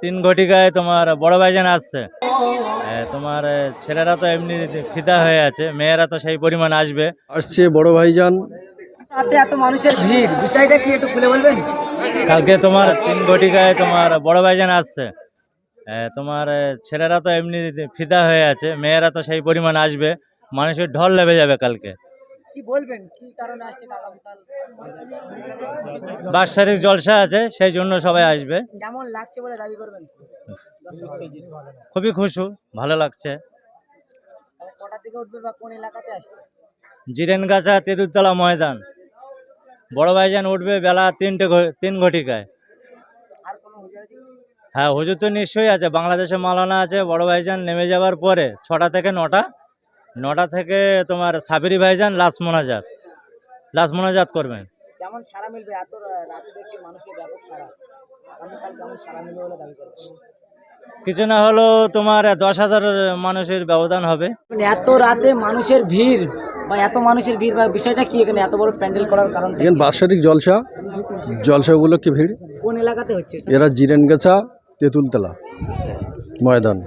তিন ঘটিকায় তোমার বড় ভাইজান আসছে। এ, তোমার ছেলেরা তো এমনি ফিদা হয়ে আছে মেয়েরা তো সেই পরিমাণ আসবে। আসছে বড় ভাইজান। রাতে এত মানুষের ভিড় বিষয়টা কি একটু খুলে বলবেন? কালকে তোমার তিন ঘটিকায় তোমার বড় ভাইজান আসছে। এ, তোমার ছেলেরা তো এমনি ফিদা হয়ে আছে মেয়েরা তো সেই পরিমাণ আসবে। মানুষের ঢল লেবে যাবে কালকে। কি বলবেন? কি কারণে আসছে আগামীকাল বাৎসরিক জলসা আছে সেই জন্য সবাই আসবে। কেমন লাগছে বলে দাবি করবেন? খুবই খুশু ভালো লাগছে। তাহলে কটার দিকে উঠবে বা কোন এলাকাতে আসছে? জিরেনগাছা তেঁতুলতলা ময়দান। বড় ভাইজান উঠবে বেলা তিনটে তিন ঘটিকায়? হ্যাঁ হুজুর তো নিশ্চয়ই আছে বাংলাদেশে মালানা আছে বড় ভাইজান নেমে যাওয়ার পরে ছটা থেকে নটা। নটা থেকে তোমার সাবিরি ভাইজান লাস্ট মোনাজাত। লাস্ট মোনাজাত করবেন কেমন সারা মিলবে? এত রাতে দেখছি মানুষের ব্যাপক সারা আগামীকাল কেমন সারা মিলবে বলে দাবি কিছু না হলেও তোমার দশ হাজার মানুষের ব্যবধান হবে। মানে এত রাতে মানুষের ভিড় বা এত মানুষের ভিড় বা বিষয়টা কি এখানে? এত বড় প্যান্ডেল করার কারণ এখানে বাৎসরিক জলসা। জলসা উপলক্ষে ভিড়। কোন এলাকাতে হচ্ছে? এরা জিরেনগাছা তেঁতুলতলা ময়দান।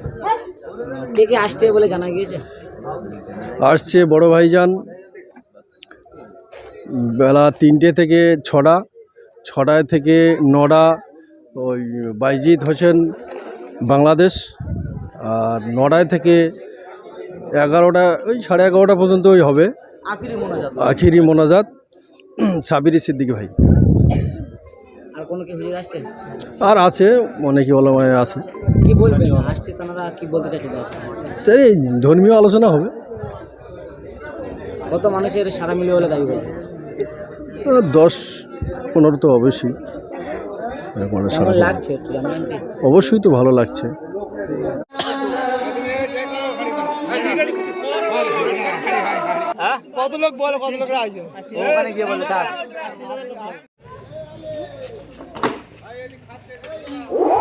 কে কে আসছে বলে জানা গিয়েছে? আসছে বড় ভাইজান। বেলা তিনটে থেকে ছটা ছটায় থেকে নটা ওই বাইজিৎ হোসেন বাংলাদেশ আর নটায় থেকে এগারোটা ওই সাড়ে এগারোটা পর্যন্ত ওই হবে। আখিরি মোনাজাত। আখিরি মোনাজাত। সাবিরি সিদ্দিক ভাই। কি হুজুর আসছে আর আছে অনেকে ওলামায় আছে। কি বলবেন? আসছে তারা কি বলতে চাইছে তাই এই ধর্মীয় আলোচনা হবে। কত মানুষের সারা মিলবে বলে দাবি দশ পনেরো তো অবশ্যই। একটা সারা কেমন পাবো। লাগছে একটু জানাবেন কি? অবশ্যই তো ভালো লাগছে। ওখানে গিয়ে বলে থাক Ой,